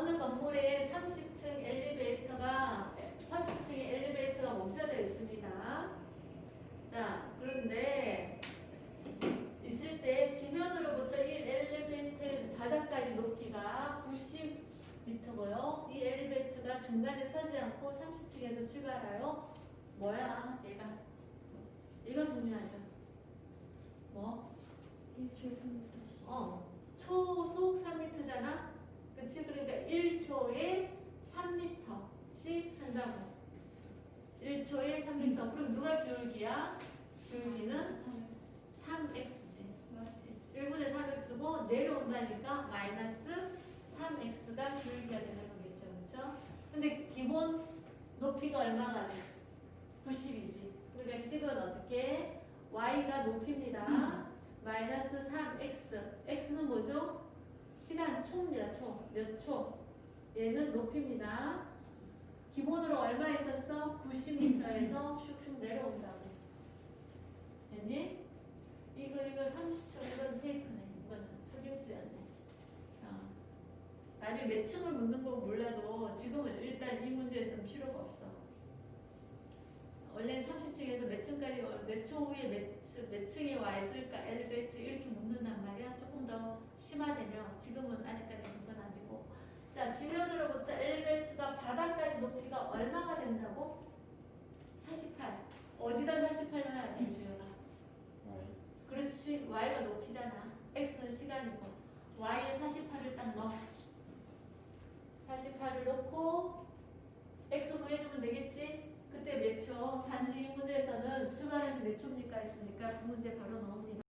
어느 건물에 30층 엘리베이터가 30층에 엘리베이터가 멈춰져 있습니다. 자, 그런데 있을 때 지면으로부터 이 엘리베이터 바닥까지 높이가 90m고요. 이 엘리베이터가 중간에 서지 않고 30층에서 출발하여 뭐야? 얘가 이거 중요하죠. 뭐? 어, 초속 3m잖아. 그치? 그러니까 1초에 3m씩 한다고. 1초에 3m. 그럼 누가 기울기야? 기울기는 3x지. 1분의 3x고 내려온다니까 마이너스 3x가 기울기가 되는 거겠죠. 그렇죠? 근데 기본 높이가 얼마가 돼? 90이지. 그러니까 식은 어떻게? y가 높입니다. 마이너스 3x. 초입니다. 초. 몇 초? 얘는 높입니다. 기본으로 얼마 있었어? 90m에서 슉슉 내려온다고. 됐니? 이거 이거 30초 이건 페이크네. 이거는 속임수였네. 어. 나중에 몇 층을 묻는 거 몰라도 지금은 일단 이 문제에서는 필요가 없어. 원래 30층에서 몇 층까지 어, 몇초 후에 몇, 층- 몇 층에 와 있을까 엘리베이터 이렇게 묻는단 말이야. 조금 더 심화되면 지금은 아직까지 그건 아니고. 자 지면으로부터 엘리베이터가 바닥까지 높이가 얼마가 된다고? 48. 어디다 48을 해야 돼 주연아? 그렇지 y가 높이잖아. x는 시간이고 y에 48을 딱 넣어. 48을 넣고 x 구해주면 되겠지? 그때 몇 초? 단지 이 문제에서는 출발해서 몇 초입니까 했으니까 그 문제 바로 넣습니다.